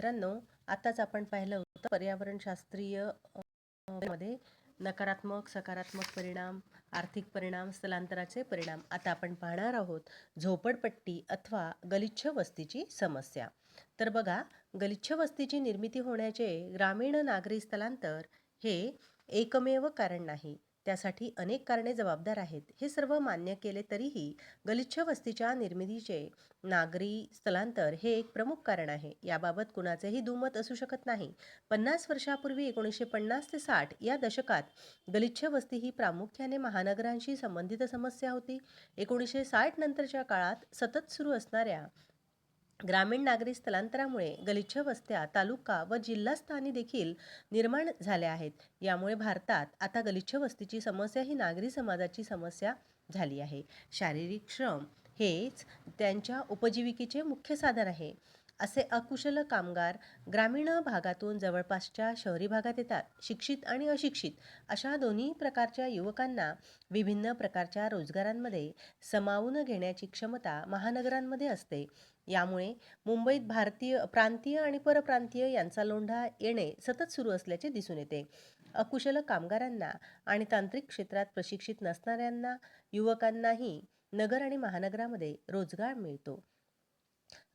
मित्रांनो आताच आपण पाहिलं होतं पर्यावरणशास्त्रीयमध्ये नकारात्मक सकारात्मक परिणाम आर्थिक परिणाम स्थलांतराचे परिणाम. आता आपण पाहणार आहोत झोपडपट्टी अथवा गलिच्छ वस्तीची समस्या. तर बघा गलिच्छ वस्तीची निर्मिती होण्याचे ग्रामीण नागरी स्थलांतर हे एकमेव कारण नाही. त्यासाठी अनेक कारणे जबाबदार आहेत. हे सर्व मान्य केले तरीही गलिच्छ वस्तीच्या निर्मितीचे नागरी स्थलांतर हे एक प्रमुख कारण आहे. याबाबत कुणाचेही दुमत असू शकत नाही. पन्नास वर्षापूर्वी एकोणीसशे पन्नास ते साठ या दशकात गलिच्छ वस्ती ही प्रामुख्याने महानगरांशी संबंधित समस्या होती. एकोणीसशे साठ नंतरच्या काळात सतत सुरू असणाऱ्या ग्रामीण नागरी स्थलांतरामुळे गलिच्छ वस्त्या तालुका व जिल्हास्थानी देखील निर्माण झाल्या आहेत. यामुळे भारतात आता गलिच्छ वस्तीची समस्या ही नागरी समाजाची समस्या झाली आहे. शारीरिक श्रम हेच त्यांच्या उपजीविकेचे मुख्य साधन आहे. असे अकुशल कामगार ग्रामीण भागातून जवळपासच्या शहरी भागात येतात. शिक्षित आणि अशिक्षित अशा दोन्ही प्रकारच्या युवकांना विभिन्न प्रकारच्या रोजगारांमध्ये सामावून घेण्याची क्षमता महानगरांमध्ये असते. यामुळे मुंबईत भारतीय प्रांतीय आणि परप्रांतीय यांचा लोंढा येणे सतत सुरू असल्याचे दिसून येते. अकुशल कामगारांना आणि तांत्रिक क्षेत्रात प्रशिक्षित नसणाऱ्यांना युवकांनाही नगर आणि महानगरामध्ये रोजगार मिळतो.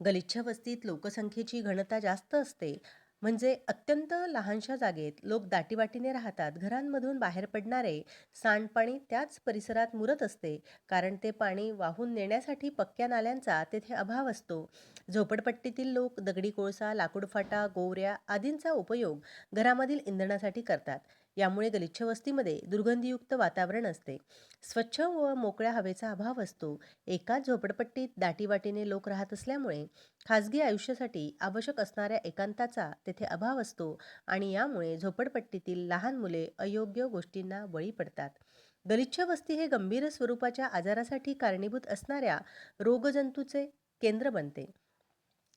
गलिच्छ वस्तीत लोकसंख्येची घनता जास्त असते. म्हणजे अत्यंत लहानशा जागेत लोक दाटीवाटीने राहतात. घरांमधून बाहेर पडणारे सांडपाणी त्याच परिसरात मुरत असते. कारण ते पाणी वाहून नेण्यासाठी पक्क्या नाल्यांचा तेथे अभाव असतो. झोपडपट्टीतील लोक दगडी कोळसा लाकूड फाटा गोवऱ्या आदींचा उपयोग घरामधील इंधनासाठी करतात. यामुळे गलिच्छ वस्तीमध्ये दुर्गंधीयुक्त वातावरण असते. स्वच्छ व मोकळ्या हवेचा अभाव असतो. एकाच झोपडपट्टीत दाटीवाटीने लोक राहत असल्यामुळे खाजगी आयुष्यासाठी आवश्यक असणाऱ्या एकांताचा तेथे अभाव असतो आणि यामुळे झोपडपट्टीतील लहान मुले अयोग्य गोष्टींना बळी पडतात. गलिच्छ वस्ती हे गंभीर स्वरूपाच्या आजारासाठी कारणीभूत असणाऱ्या रोगजंतूचे केंद्र बनते.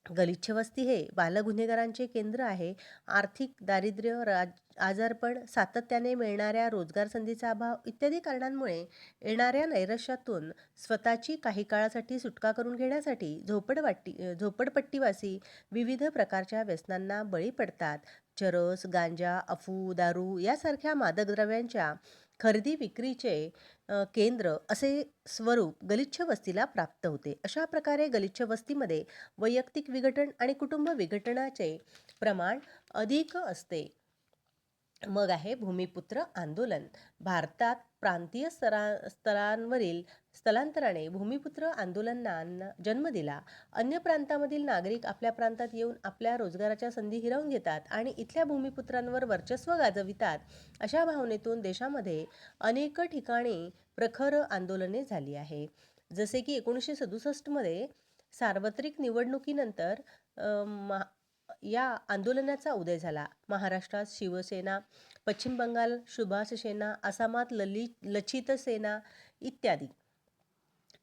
गलिच्छ वस्ती हे बालगुन्हेगारांचे केंद्र आहे. आर्थिक दारिद्र्य राज आजारपण सातत्याने मिळणाऱ्या रोजगार संधीचा अभाव इत्यादी कारणांमुळे येणाऱ्या नैराश्यातून स्वतःची काही काळासाठी सुटका करून घेण्यासाठी झोपडवाटी झोपडपट्टीवासी विविध प्रकारच्या व्यसनांना बळी पडतात. चरस गांजा अफू दारू यासारख्या मादक द्रव्यांच्या खरेदी विक्रीचे केंद्र असे स्वरूप गलिच्छ वस्तीला प्राप्त होते. अशा प्रकारे गलिच्छ वस्तीमध्ये वैयक्तिक विघटन आणि कुटुंब विघटनाचे प्रमाण अधिक असते. मग आहे भूमिपुत्र आंदोलन. भारतात प्रांतीय स्तरा स्तरांवरील स्थलांतराने भूमिपुत्र आंदोलनांना जन्म दिला. अन्य प्रांतामधील नागरिक आपल्या प्रांतात येऊन आपल्या रोजगाराच्या संधी हिरावून घेतात आणि इथल्या भूमिपुत्रांवर वर्चस्व गाजवितात. अशा भावनेतून देशामध्ये अनेक ठिकाणी प्रखर आंदोलने झाली आहे. जसे की एकोणीसशे सदुसष्टमध्ये सार्वत्रिक निवडणुकीनंतर या आंदोलनाचा उदय झाला. महाराष्ट्रात शिवसेना पश्चिम बंगाल सुभाष सेना आसामात ललित लचित सेना इत्यादी.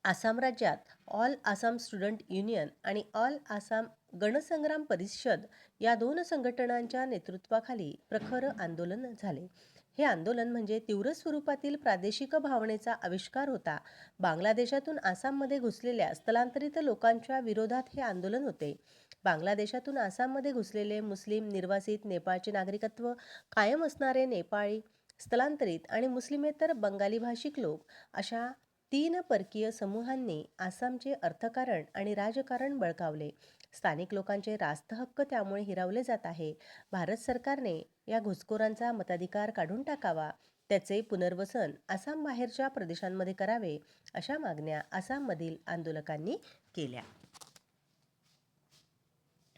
आसाम राज्यात ऑल आसाम स्टुडंट युनियन आणि ऑल आसाम गणसंग्राम परिषद या दोन संघटनांच्या नेतृत्वाखाली प्रखर आंदोलन झाले. हे आंदोलन म्हणजे तीव्र स्वरूपातील प्रादेशिक भावनेचा आविष्कार होता. बांगलादेशातून आसाममध्ये घुसलेल्या स्थलांतरित लोकांच्या विरोधात हे आंदोलन होते. बांगलादेशातून आसाममध्ये घुसलेले मुस्लिम निर्वासित नेपाळचे नागरिकत्व कायम असणारे नेपाळी स्थलांतरित आणि मुस्लिमेतर बंगाली भाषिक लोक अशा तीन परकीय समूहांनी आसामचे अर्थकारण आणि राजकारण बळकावले. स्थानिक लोकांचे रास्त हक्क त्यामुळे हिरावले जात आहे. भारत सरकारने या घुसखोरांचा मताधिकार काढून टाकावा. त्याचे पुनर्वसन आसाम बाहेरच्या प्रदेशांमध्ये करावे अशा मागण्या आसाममधील आंदोलकांनी केल्या.